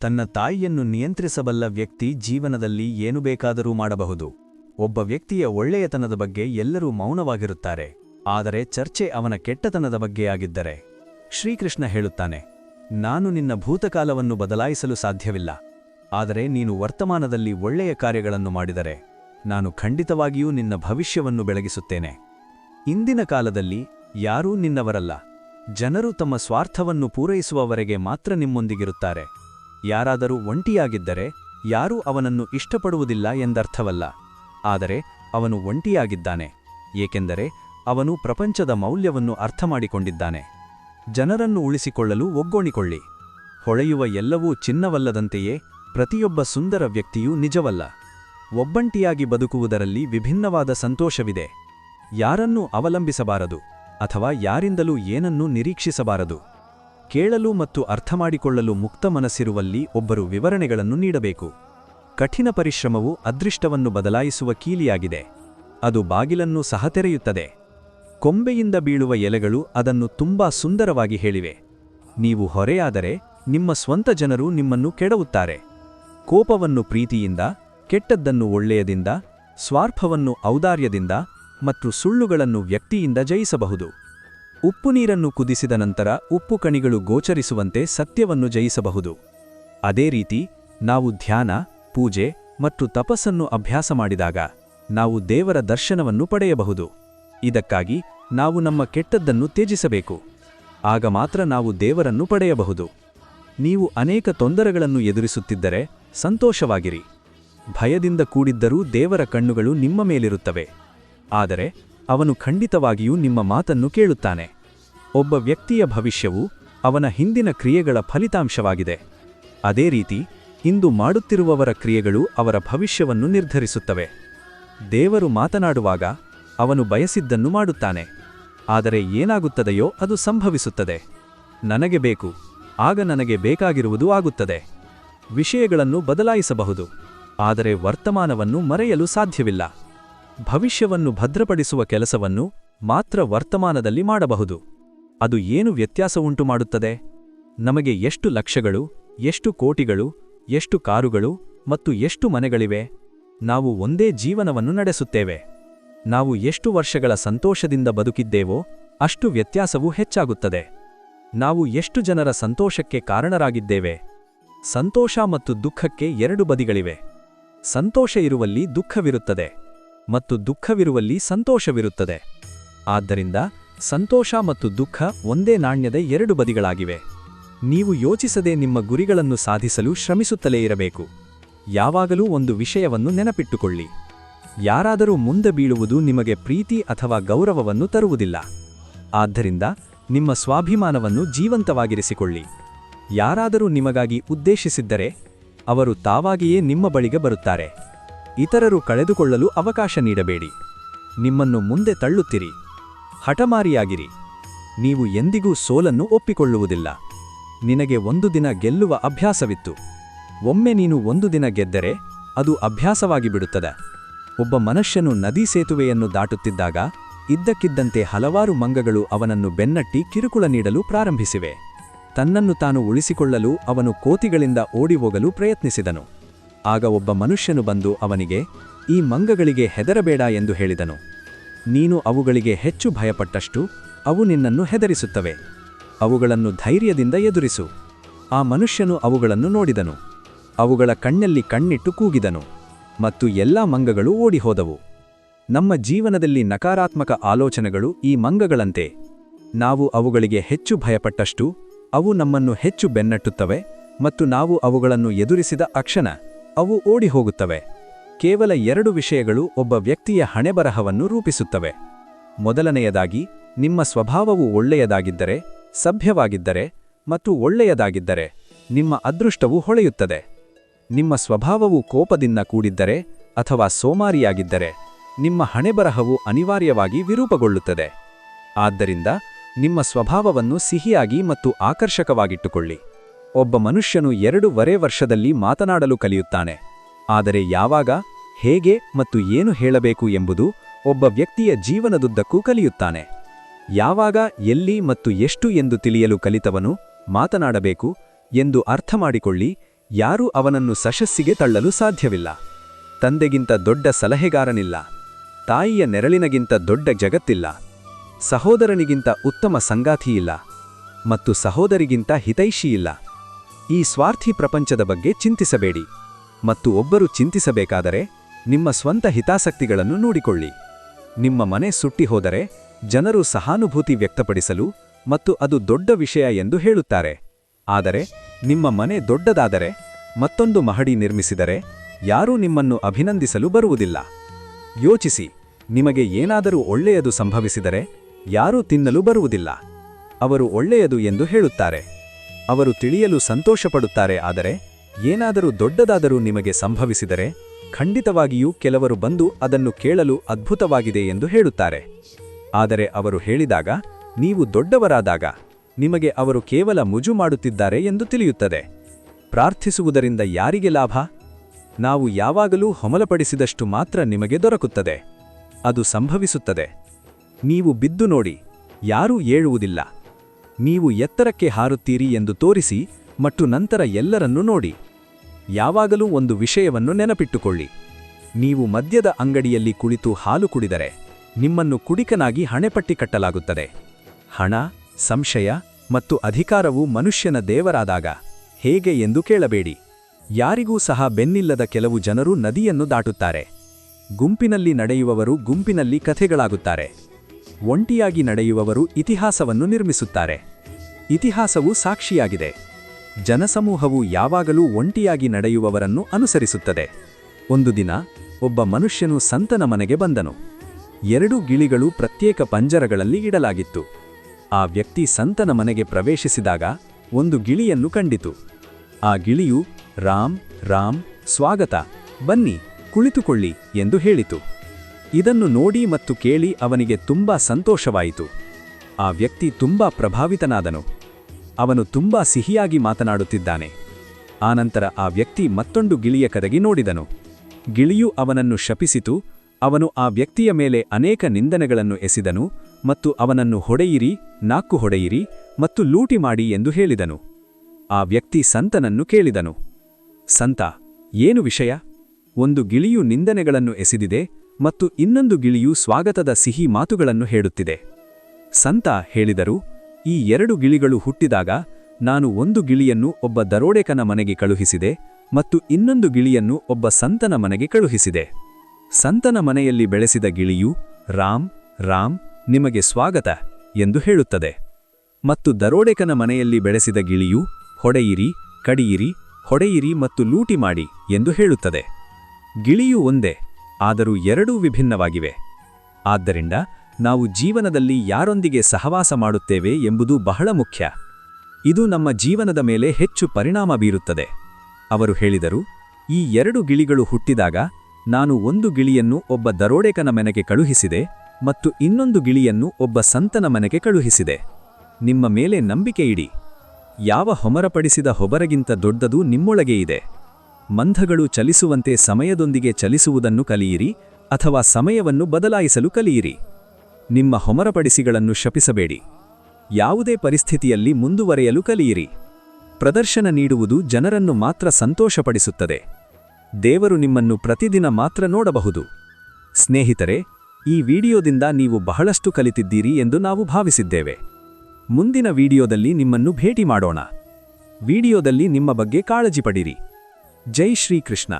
ತನ್ನ ತಾಯಿಯನ್ನು ನಿಯಂತ್ರಿಸಬಲ್ಲ ವ್ಯಕ್ತಿ ಜೀವನದಲ್ಲಿ ಏನು ಬೇಕಾದರೂ ಮಾಡಬಹುದು. ಒಬ್ಬ ವ್ಯಕ್ತಿಯ ಒಳ್ಳೆಯತನದ ಬಗ್ಗೆ ಎಲ್ಲರೂ ಮೌನವಾಗಿರುತ್ತಾರೆ. ಆದರೆ ಚರ್ಚೆ ಅವನ ಕೆಟ್ಟತನದ ಬಗ್ಗೆಯಾಗಿದ್ದರೆ ಶ್ರೀಕೃಷ್ಣ ಹೇಳುತ್ತಾನೆ, ನಾನು ನಿನ್ನ ಭೂತಕಾಲವನ್ನು ಬದಲಾಯಿಸಲು ಸಾಧ್ಯವಿಲ್ಲ. ಆದರೆ ನೀನು ವರ್ತಮಾನದಲ್ಲಿ ಒಳ್ಳೆಯ ಕಾರ್ಯಗಳನ್ನು ಮಾಡಿದರೆ. ನಾನು ಖಂಡಿತವಾಗಿಯೂ ನಿನ್ನ ಭವಿಷ್ಯವನ್ನು ಬೆಳಗಿಸುತ್ತೇನೆ. ಇಂದಿನ ಕಾಲದಲ್ಲಿ ಯಾರೂ ನಿನ್ನವರಲ್ಲ. ಜನರು ತಮ್ಮ ಸ್ವಾರ್ಥವನ್ನು ಪೂರೈಸುವವರೆಗೆ ಮಾತ್ರ ನಿಮ್ಮೊಂದಿಗಿರುತ್ತಾರೆ. ಯಾರಾದರೂ ಒಂಟಿಯಾಗಿದ್ದರೆ ಯಾರೂ ಅವನನ್ನು ಇಷ್ಟಪಡುವುದಿಲ್ಲ ಎಂದರ್ಥವಲ್ಲ. ಆದರೆ ಅವನು ಒಂಟಿಯಾಗಿದ್ದಾನೆ, ಏಕೆಂದರೆ ಅವನು ಪ್ರಪಂಚದ ಮೌಲ್ಯವನ್ನು ಅರ್ಥಮಾಡಿಕೊಂಡಿದ್ದಾನೆ. ಜನರನ್ನು ಉಳಿಸಿಕೊಳ್ಳಲು ಒಗ್ಗೋಣಿಕೊಳ್ಳಿ ಹೊಳೆಯುವ ಎಲ್ಲವೂ ಚಿನ್ನವಲ್ಲದಂತೆಯೇ ಪ್ರತಿಯೊಬ್ಬ ಸುಂದರ ವ್ಯಕ್ತಿಯೂ ನಿಜವಲ್ಲ. ಒಬ್ಬಂಟಿಯಾಗಿ ಬದುಕುವುದರಲ್ಲಿ ವಿಭಿನ್ನವಾದ ಸಂತೋಷವಿದೆ. ಯಾರನ್ನೂ ಅವಲಂಬಿಸಬಾರದು, ಅಥವಾ ಯಾರಿಂದಲೂ ಏನನ್ನೂ ನಿರೀಕ್ಷಿಸಬಾರದು. ಕೇಳಲು ಮತ್ತು ಅರ್ಥಮಾಡಿಕೊಳ್ಳಲು ಮುಕ್ತ ಮನಸ್ಸಿರುವಲ್ಲಿ ಒಬ್ಬರು ವಿವರಣೆಗಳನ್ನು ನೀಡಬೇಕು. ಕಠಿಣ ಪರಿಶ್ರಮವು ಅದೃಷ್ಟವನ್ನು ಬದಲಾಯಿಸುವ ಕೀಲಿಯಾಗಿದೆ. ಅದು ಬಾಗಿಲನ್ನು ಸಹ ತೆರೆಯುತ್ತದೆ. ಕೊಂಬೆಯಿಂದ ಬೀಳುವ ಎಲೆಗಳು ಅದನ್ನು ತುಂಬಾ ಸುಂದರವಾಗಿ ಹೇಳಿವೆ. ನೀವು ಹೊರೆಯಾದರೆ ನಿಮ್ಮ ಸ್ವಂತ ಜನರು ನಿಮ್ಮನ್ನು ಕೆಡವುತ್ತಾರೆ. ಕೋಪವನ್ನು ಪ್ರೀತಿಯಿಂದ, ಕೆಟ್ಟದ್ದನ್ನು ಒಳ್ಳೆಯದಿಂದ ಸ್ವಾರ್ಥವನ್ನು ಔದಾರ್ಯದಿಂದ ಮತ್ತು ಸುಳ್ಳುಗಳನ್ನು ವ್ಯಕ್ತಿಯಿಂದ ಜಯಿಸಬಹುದು. ಉಪ್ಪು ನೀರನ್ನು ಕುದಿಸಿದ ನಂತರ ಉಪ್ಪು ಕಣಿಗಳು ಗೋಚರಿಸುವಂತೆ ಸತ್ಯವನ್ನು ಜಯಿಸಬಹುದು. ಅದೇ ರೀತಿ, ನಾವು ಧ್ಯಾನ, ಪೂಜೆ ಮತ್ತು ತಪಸ್ಸನ್ನು ಅಭ್ಯಾಸ ಮಾಡಿದಾಗ ನಾವು ದೇವರ ದರ್ಶನವನ್ನು ಪಡೆಯಬಹುದು. ಇದಕ್ಕಾಗಿ ನಾವು ನಮ್ಮ ಕೆಟ್ಟದ್ದನ್ನು ತ್ಯಜಿಸಬೇಕು. ಆಗ ಮಾತ್ರ ನಾವು ದೇವರನ್ನು ಪಡೆಯಬಹುದು. ನೀವು ಅನೇಕ ತೊಂದರೆಗಳನ್ನು ಎದುರಿಸುತ್ತಿದ್ದರೆ ಸಂತೋಷವಾಗಿರಿ. ಭಯದಿಂದ ಕೂಡಿದ್ದರೂ ದೇವರ ಕಣ್ಣುಗಳು ನಿಮ್ಮ ಮೇಲಿರುತ್ತವೆ. ಆದರೆ ಅವನು ಖಂಡಿತವಾಗಿಯೂ ನಿಮ್ಮ ಮಾತನ್ನು ಕೇಳುತ್ತಾನೆ. ಒಬ್ಬ ವ್ಯಕ್ತಿಯ ಭವಿಷ್ಯವು ಅವನ ಹಿಂದಿನ ಕ್ರಿಯೆಗಳ ಫಲಿತಾಂಶವಾಗಿದೆ. ಅದೇ ರೀತಿ, ಇಂದು ಮಾಡುತ್ತಿರುವವರ ಕ್ರಿಯೆಗಳು ಅವರ ಭವಿಷ್ಯವನ್ನು ನಿರ್ಧರಿಸುತ್ತವೆ. ದೇವರು ಮಾತನಾಡುವಾಗ ಅವನು ಬಯಸಿದ್ದನ್ನು ಮಾಡುತ್ತಾನೆ. ಆದರೆ ಏನಾಗುತ್ತದೆಯೋ ಅದು ಸಂಭವಿಸುತ್ತದೆ. ನನಗೆ ಬೇಕು, ಆಗ ನನಗೆ ಬೇಕಾಗಿರುವುದು ಆಗುತ್ತದೆ. ವಿಷಯಗಳನ್ನು ಬದಲಾಯಿಸಬಹುದು, ಆದರೆ ವರ್ತಮಾನವನ್ನು ಮರೆಯಲು ಸಾಧ್ಯವಿಲ್ಲ. ಭವಿಷ್ಯವನ್ನು ಭದ್ರಪಡಿಸುವ ಕೆಲಸವನ್ನು ಮಾತ್ರ ವರ್ತಮಾನದಲ್ಲಿ ಮಾಡಬಹುದು. ಅದು ಏನು ವ್ಯತ್ಯಾಸ ಉಂಟು ಮಾಡುತ್ತದೆ? ನಮಗೆ ಎಷ್ಟು ಲಕ್ಷಗಳು, ಎಷ್ಟು ಕೋಟಿಗಳು, ಎಷ್ಟು ಕಾರುಗಳು ಮತ್ತು ಎಷ್ಟು ಮನೆಗಳಿವೆ? ನಾವು ಒಂದೇ ಜೀವನವನ್ನು ನಡೆಸುತ್ತೇವೆ. ನಾವು ಎಷ್ಟು ವರ್ಷಗಳ ಸಂತೋಷದಿಂದ ಬದುಕಿದ್ದೇವೋ ಅಷ್ಟು ವ್ಯತ್ಯಾಸವು ಹೆಚ್ಚಾಗುತ್ತದೆ. ನಾವು ಎಷ್ಟು ಜನರ ಸಂತೋಷಕ್ಕೆ ಕಾರಣರಾಗಿದ್ದೇವೆ? ಸಂತೋಷ ಮತ್ತು ದುಃಖಕ್ಕೆ ಎರಡು ಬದಿಗಳಿವೆ. ಸಂತೋಷ ಇರುವಲ್ಲಿ ದುಃಖವಿರುತ್ತದೆ. ಮತ್ತು ದುಃಖವಿರುವಲ್ಲಿ ಸಂತೋಷವಿರುತ್ತದೆ. ಆದ್ದರಿಂದ ಸಂತೋಷ ಮತ್ತು ದುಃಖ ಒಂದೇ ನಾಣ್ಯದ ಎರಡು ಬದಿಗಳಾಗಿವೆ. ನೀವು ಯೋಚಿಸದೆ ನಿಮ್ಮ ಗುರಿಗಳನ್ನು ಸಾಧಿಸಲು ಶ್ರಮಿಸುತ್ತಲೇ ಇರಬೇಕು. ಯಾವಾಗಲೂ ಒಂದು ವಿಷಯವನ್ನು ನೆನಪಿಟ್ಟುಕೊಳ್ಳಿ. ಯಾರಾದರೂ ಮುಂದೆ ಬೀಳುವುದು ನಿಮಗೆ ಪ್ರೀತಿ ಅಥವಾ ಗೌರವವನ್ನು ತರುವುದಿಲ್ಲ. ಆದ್ದರಿಂದ ನಿಮ್ಮ ಸ್ವಾಭಿಮಾನವನ್ನು ಜೀವಂತವಾಗಿರಿಸಿಕೊಳ್ಳಿ. ಯಾರಾದರೂ ನಿಮಗಾಗಿ ಉದ್ದೇಶಿಸಿದ್ದರೆ, ಅವರು ತಾವಾಗಿಯೇ ನಿಮ್ಮ ಬಳಿಗೆ ಬರುತ್ತಾರೆ. ಇತರರು ಕಳೆದುಕೊಳ್ಳಲು ಅವಕಾಶ ನೀಡಬೇಡಿ. ನಿಮ್ಮನ್ನು ಮುಂದೆ ತಳ್ಳುತ್ತಿರಿ. ಹಠಮಾರಿಯಾಗಿರಿ. ನೀವು ಎಂದಿಗೂ ಸೋಲನ್ನು ಒಪ್ಪಿಕೊಳ್ಳುವುದಿಲ್ಲ. ನಿನಗೆ ಒಂದು ದಿನ ಗೆಲ್ಲುವ ಅಭ್ಯಾಸವಿತ್ತು. ಒಮ್ಮೆ ನೀನು ಒಂದು ದಿನ ಗೆದ್ದರೆ ಅದು ಅಭ್ಯಾಸವಾಗಿ ಬಿಡುತ್ತದೆ ಒಬ್ಬ ಮನುಷ್ಯನು ನದಿ ಸೇತುವೆಯನ್ನು ದಾಟುತ್ತಿದ್ದಾಗ ಇದ್ದಕ್ಕಿದ್ದಂತೆ ಹಲವಾರು ಮಂಗಗಳು ಅವನನ್ನು ಬೆನ್ನಟ್ಟಿ ಕಿರುಕುಳ ನೀಡಲು ಪ್ರಾರಂಭಿಸಿವೆ. ತನ್ನನ್ನು ತಾನು ಉಳಿಸಿಕೊಳ್ಳಲು ಅವನು ಕೋತಿಗಳಿಂದ ಓಡಿಹೋಗಲು ಪ್ರಯತ್ನಿಸಿದನು. ಆಗ ಒಬ್ಬ ಮನುಷ್ಯನು ಬಂದು ಅವನಿಗೆ, ಈ ಮಂಗಗಳಿಗೆ ಹೆದರಬೇಡ ಎಂದು ಹೇಳಿದನು. ನೀನು ಅವುಗಳಿಗೆ ಹೆಚ್ಚು ಭಯಪಟ್ಟಷ್ಟು ಅವು ನಿನ್ನನ್ನು ಹೆದರಿಸುತ್ತವೆ. ಅವುಗಳನ್ನು ಧೈರ್ಯದಿಂದ ಎದುರಿಸು. ಆ ಮನುಷ್ಯನು ಅವುಗಳನ್ನು ನೋಡಿದನು. ಅವುಗಳ ಕಣ್ಣಲ್ಲಿ ಕಣ್ಣಿಟ್ಟು ಕೂಗಿದನು ಮತ್ತು ಎಲ್ಲಾ ಮಂಗಗಳು ಓಡಿಹೋದವು. ನಮ್ಮ ಜೀವನದಲ್ಲಿ ನಕಾರಾತ್ಮಕ ಆಲೋಚನೆಗಳು ಈ ಮಂಗಗಳಂತೆ. ನಾವು ಅವುಗಳಿಗೆ ಹೆಚ್ಚು ಭಯಪಟ್ಟಷ್ಟು ಅವು ನಮ್ಮನ್ನು ಹೆಚ್ಚು ಬೆನ್ನಟ್ಟುತ್ತವೆ ಮತ್ತು ನಾವು ಅವುಗಳನ್ನು ಎದುರಿಸಿದ ಅಕ್ಷಣ. ಅವು ಓಡಿ ಹೋಗುತ್ತವೆ ಕೇವಲ ಎರಡು ವಿಷಯಗಳು ಒಬ್ಬ ವ್ಯಕ್ತಿಯ ಹಣೆಬರಹವನ್ನು ರೂಪಿಸುತ್ತವೆ. ಮೊದಲನೆಯದಾಗಿ, ನಿಮ್ಮ ಸ್ವಭಾವವು ಒಳ್ಳೆಯದಾಗಿದ್ದರೆ, ಸಭ್ಯವಾಗಿದ್ದರೆ ಮತ್ತು ಒಳ್ಳೆಯದಾಗಿದ್ದರೆ ನಿಮ್ಮ ಅದೃಷ್ಟವು ಹೊಳೆಯುತ್ತದೆ. ನಿಮ್ಮ ಸ್ವಭಾವವು ಕೋಪದಿಂದ ಕೂಡಿದ್ದರೆ ಅಥವಾ ಸೋಮಾರಿಯಾಗಿದ್ದರೆ, ನಿಮ್ಮ ಹಣೆಬರಹವು ಅನಿವಾರ್ಯವಾಗಿ ವಿರೂಪಗೊಳ್ಳುತ್ತದೆ. ಆದ್ದರಿಂದ ನಿಮ್ಮ ಸ್ವಭಾವವನ್ನು ಸಿಹಿಯಾಗಿ ಮತ್ತು ಆಕರ್ಷಕವಾಗಿಟ್ಟುಕೊಳ್ಳಿ. ಒಬ್ಬ ಮನುಷ್ಯನು ಎರಡೂವರೆ ವರ್ಷದಲ್ಲಿ ಮಾತನಾಡಲು ಕಲಿಯುತ್ತಾನೆ. ಆದರೆ ಯಾವಾಗ, ಹೇಗೆ ಮತ್ತು ಏನು ಹೇಳಬೇಕು ಎಂಬುದು ಒಬ್ಬ ವ್ಯಕ್ತಿಯ ಜೀವನದುದ್ದಕ್ಕೂ ಕಲಿಯುತ್ತಾನೆ. ಯಾವಾಗ, ಎಲ್ಲಿ ಮತ್ತು ಎಷ್ಟು ಎಂದು ತಿಳಿಯಲು ಕಲಿತವನು ಮಾತನಾಡಬೇಕು ಎಂದು ಅರ್ಥಮಾಡಿಕೊಳ್ಳಿ, ಯಾರೂ ಅವನನ್ನು ಸಶಸ್ಸಿಗೆ ತಳ್ಳಲು ಸಾಧ್ಯವಿಲ್ಲ. ತಂದೆಗಿಂತ ದೊಡ್ಡ ಸಲಹೆಗಾರನಿಲ್ಲ. ತಾಯಿಯ ನೆರಳಿನಗಿಂತ ದೊಡ್ಡ ಜಗತ್ತಿಲ್ಲ. ಸಹೋದರನಿಗಿಂತ ಉತ್ತಮ ಸಂಗಾತಿಯಿಲ್ಲ. ಮತ್ತು ಸಹೋದರಿಗಿಂತ ಹಿತೈಷಿಯಿಲ್ಲ. ಈ ಸ್ವಾರ್ಥಿ ಪ್ರಪಂಚದ ಬಗ್ಗೆ ಚಿಂತಿಸಬೇಡಿ. ಮತ್ತು ಒಬ್ಬರು ಚಿಂತಿಸಬೇಕಾದರೆ ನಿಮ್ಮ ಸ್ವಂತ ಹಿತಾಸಕ್ತಿಗಳನ್ನು ನೋಡಿಕೊಳ್ಳಿ. ನಿಮ್ಮ ಮನೆ ಸುಟ್ಟಿ ಹೋದರೆ ಜನರು ಸಹಾನುಭೂತಿ ವ್ಯಕ್ತಪಡಿಸಲು ಮತ್ತು ಅದು ದೊಡ್ಡ ವಿಷಯ ಎಂದು ಹೇಳುತ್ತಾರೆ. ಆದರೆ ನಿಮ್ಮ ಮನೆ ದೊಡ್ಡದಾದರೆ ಮತ್ತೊಂದು ಮಹಡಿ ನಿರ್ಮಿಸಿದರೆ ಯಾರೂ ನಿಮ್ಮನ್ನು ಅಭಿನಂದಿಸಲು ಬರುವುದಿಲ್ಲ. ಯೋಚಿಸಿ, ನಿಮಗೆ ಏನಾದರೂ ಒಳ್ಳೆಯದು ಸಂಭವಿಸಿದರೆ ಯಾರೂ ತಿನ್ನಲು ಬರುವುದಿಲ್ಲ. ಅವರು ಒಳ್ಳೆಯದು ಎಂದು ಹೇಳುತ್ತಾರೆ. ಅವರು ತಿಳಿಯಲು ಸಂತೋಷಪಡುತ್ತಾರೆ. ಆದರೆ ಏನಾದರೂ ದೊಡ್ಡದಾದರೂ ನಿಮಗೆ ಸಂಭವಿಸಿದರೆ ಖಂಡಿತವಾಗಿಯೂ ಕೆಲವರು ಬಂದು ಅದನ್ನು ಕೇಳಲು ಅದ್ಭುತವಾಗಿದೆ ಎಂದು ಹೇಳುತ್ತಾರೆ. ಆದರೆ ಅವರು ಹೇಳಿದಾಗ, ನೀವು ದೊಡ್ಡವರಾದಾಗ ನಿಮಗೆ ಅವರು ಕೇವಲ ಮುಜು ಮಾಡುತ್ತಿದ್ದಾರೆ ಎಂದು ತಿಳಿಯುತ್ತದೆ. ಪ್ರಾರ್ಥಿಸುವುದರಿಂದ ಯಾರಿಗೆ ಲಾಭ? ನಾವು ಯಾವಾಗಲೂ ಹೊಮಲಪಡಿಸಿದಷ್ಟು ಮಾತ್ರ ನಿಮಗೆ ದೊರಕುತ್ತದೆ. ಅದು ಸಂಭವಿಸುತ್ತದೆ. ನೀವು ಬಿದ್ದು ನೋಡಿ, ಯಾರೂ ಏಳುವುದಿಲ್ಲ. ನೀವು ಎತ್ತರಕ್ಕೆ ಹಾರುತ್ತೀರಿ ಎಂದು ತೋರಿಸಿ ಮತ್ತು ನಂತರ ಎಲ್ಲರನ್ನೂ ನೋಡಿ. ಯಾವಾಗಲೂ ಒಂದು ವಿಷಯವನ್ನು ನೆನಪಿಟ್ಟುಕೊಳ್ಳಿ. ನೀವು ಮದ್ಯದ ಅಂಗಡಿಯಲ್ಲಿ ಕುಳಿತು ಹಾಲು ಕುಡಿದರೆ ನಿಮ್ಮನ್ನು ಕುಡಿಕನಾಗಿ ಹಣೆಪಟ್ಟಿ ಕಟ್ಟಲಾಗುತ್ತದೆ. ಹಣ, ಸಂಶಯ ಮತ್ತು ಅಧಿಕಾರವು ಮನುಷ್ಯನ ದೇವರಾದಾಗ ಹೇಗೆ ಎಂದು ಕೇಳಬೇಡಿ. ಯಾರಿಗೂ ಸಹ ಬೆನ್ನಿಲ್ಲದ ಕೆಲವು ಜನರು ನದಿಯನ್ನು ದಾಟುತ್ತಾರೆ. ಗುಂಪಿನಲ್ಲಿ ನಡೆಯುವವರು ಗುಂಪಿನಲ್ಲಿ ಕಥೆಗಳಾಗುತ್ತಾರೆ. ಒಂಟಿಯಾಗಿ ನಡೆಯುವವರು ಇತಿಹಾಸವನ್ನು ನಿರ್ಮಿಸುತ್ತಾರೆ. ಇತಿಹಾಸವು ಸಾಕ್ಷಿಯಾಗಿದೆ. ಜನಸಮೂಹವು ಯಾವಾಗಲೂ ಒಂಟಿಯಾಗಿ ನಡೆಯುವವರನ್ನು ಅನುಸರಿಸುತ್ತದೆ. ಒಂದು ದಿನ ಒಬ್ಬ ಮನುಷ್ಯನು ಸಂತನ ಮನೆಗೆ ಬಂದನು. ಎರಡು ಗಿಳಿಗಳು ಪ್ರತ್ಯೇಕ ಪಂಜರಗಳಲ್ಲಿ ಇಡಲಾಗಿತ್ತು. ಆ ವ್ಯಕ್ತಿ ಸಂತನ ಮನೆಗೆ ಪ್ರವೇಶಿಸಿದಾಗ ಒಂದು ಗಿಳಿಯನ್ನು ಕಂಡಿತು. ಆ ಗಿಳಿಯು, ರಾಮ್ ರಾಮ್, ಸ್ವಾಗತ, ಬನ್ನಿ, ಕುಳಿತುಕೊಳ್ಳಿ ಎಂದು ಹೇಳಿತು. ಇದನ್ನು ನೋಡಿ ಮತ್ತು ಕೇಳಿ ಅವನಿಗೆ ತುಂಬಾ ಸಂತೋಷವಾಯಿತು. ಆ ವ್ಯಕ್ತಿ ತುಂಬಾ ಪ್ರಭಾವಿತನಾದನು. ಅವನು ತುಂಬಾ ಸಿಹಿಯಾಗಿ ಮಾತನಾಡುತ್ತಿದ್ದಾನೆ. ಆನಂತರ ಆ ವ್ಯಕ್ತಿ ಮತ್ತೊಂದು ಗಿಳಿಯ ಕದಗಿ ನೋಡಿದನು. ಗಿಳಿಯು ಅವನನ್ನು ಶಪಿಸಿತು, ಅವನು ಆ ವ್ಯಕ್ತಿಯ ಮೇಲೆ ಅನೇಕ ನಿಂದನೆಗಳನ್ನು ಎಸೆದನು ಮತ್ತು ಅವನನ್ನು ಹೊಡೆಯಿರಿ ನಾಕು ಹೊಡೆಯಿರಿ ಮತ್ತು ಲೂಟಿ ಮಾಡಿ ಎಂದು ಹೇಳಿದನು. ಆ ವ್ಯಕ್ತಿ ಸಂತನನ್ನು ಕೇಳಿದನು. ಸಂತ, ಏನು ವಿಷಯ? ಒಂದು ಗಿಳಿಯು ನಿಂದನೆಗಳನ್ನು ಎಸೆದಿದೆ ಮತ್ತು ಇನ್ನೊಂದು ಗಿಳಿಯು ಸ್ವಾಗತದ ಸಿಹಿ ಮಾತುಗಳನ್ನು ಹೇಳುತ್ತಿದೆ. ಸಂತ ಹೇಳಿದರು, ಈ ಎರಡು ಗಿಳಿಗಳು ಹುಟ್ಟಿದಾಗ ನಾನು ಒಂದು ಗಿಳಿಯನ್ನು ಒಬ್ಬ ದರೋಡೆಕನ ಮನೆಗೆ ಕಳುಹಿಸಿದೆ ಮತ್ತು ಇನ್ನೊಂದು ಗಿಳಿಯನ್ನು ಒಬ್ಬ ಸಂತನ ಮನೆಗೆ ಕಳುಹಿಸಿದೆ. ಸಂತನ ಮನೆಯಲ್ಲಿ ಬೆಳೆಸಿದ ಗಿಳಿಯು, ರಾಮ್ ರಾಮ್, ನಿಮಗೆ ಸ್ವಾಗತ ಎಂದು ಹೇಳುತ್ತದೆ. ಮತ್ತು ದರೋಡೆಕನ ಮನೆಯಲ್ಲಿ ಬೆಳೆಸಿದ ಗಿಳಿಯು, ಹೊಡೆಯಿರಿ, ಕಡಿಯಿರಿ, ಹೊಡೆಯಿರಿ ಮತ್ತು ಲೂಟಿ ಮಾಡಿ ಎಂದು ಹೇಳುತ್ತದೆ. ಗಿಳಿಯು ಒಂದೇ ಆದರೂ ಎರಡೂ ವಿಭಿನ್ನವಾಗಿವೆ. ಆದ್ದರಿಂದ ನಾವು ಜೀವನದಲ್ಲಿ ಯಾರೊಂದಿಗೆ ಸಹವಾಸ ಮಾಡುತ್ತೇವೆ ಎಂಬುದು ಬಹಳ ಮುಖ್ಯ. ಇದು ನಮ್ಮ ಜೀವನದ ಮೇಲೆ ಹೆಚ್ಚು ಪರಿಣಾಮ ಬೀರುತ್ತದೆ. ಅವರು ಹೇಳಿದರು, ಈ ಎರಡು ಗಿಳಿಗಳು ಹುಟ್ಟಿದಾಗ ನಾನು ಒಂದು ಗಿಳಿಯನ್ನು ಒಬ್ಬ ದರೋಡೆಕನ ಮನೆಗೆ ಕಳುಹಿಸಿದೆ ಮತ್ತು ಇನ್ನೊಂದು ಗಿಳಿಯನ್ನು ಒಬ್ಬ ಸಂತನ ಮನೆಗೆ ಕಳುಹಿಸಿದೆ. ನಿಮ್ಮ ಮೇಲೆ ನಂಬಿಕೆ ಇಡಿ. ಯಾವ ಹೊಮರಪಡಿಸಿದ ಹೊಬರಗಿಂತ ದೊಡ್ಡದು ನಿಮ್ಮೊಳಗೆ ಇದೆ. ಮಂಧಗಳು ಚಲಿಸುವಂತೆ ಸಮಯದೊಂದಿಗೆ ಚಲಿಸುವುದನ್ನು ಕಲಿಯಿರಿ ಅಥವಾ ಸಮಯವನ್ನು ಬದಲಾಯಿಸಲು ಕಲಿಯಿರಿ. ನಿಮ್ಮ ಹೊಮರಪಡಿಸಿಗಳನ್ನು ಶಪಿಸಬೇಡಿ. ಯಾವುದೇ ಪರಿಸ್ಥಿತಿಯಲ್ಲಿ ಮುಂದುವರೆಯಲು ಕಲಿಯಿರಿ. ಪ್ರದರ್ಶನ ನೀಡುವುದು ಜನರನ್ನು ಮಾತ್ರ ಸಂತೋಷಪಡಿಸುತ್ತದೆ. ದೇವರು ನಿಮ್ಮನ್ನು ಪ್ರತಿದಿನ ಮಾತ್ರ ನೋಡಬಹುದು. ಸ್ನೇಹಿತರೆ, ಈ ವಿಡಿಯೋದಿಂದ ನೀವು ಬಹಳಷ್ಟು ಕಲಿತಿದ್ದೀರಿ ಎಂದು ನಾವು ಭಾವಿಸಿದ್ದೇವೆ. ಮುಂದಿನ ವಿಡಿಯೋದಲ್ಲಿ ನಿಮ್ಮನ್ನು ಭೇಟಿ ಮಾಡೋಣ. ವಿಡಿಯೋದಲ್ಲಿ ನಿಮ್ಮ ಬಗ್ಗೆ ಕಾಳಜಿ ಪಡಿರಿ. ಜೈ ಶ್ರೀಕೃಷ್ಣ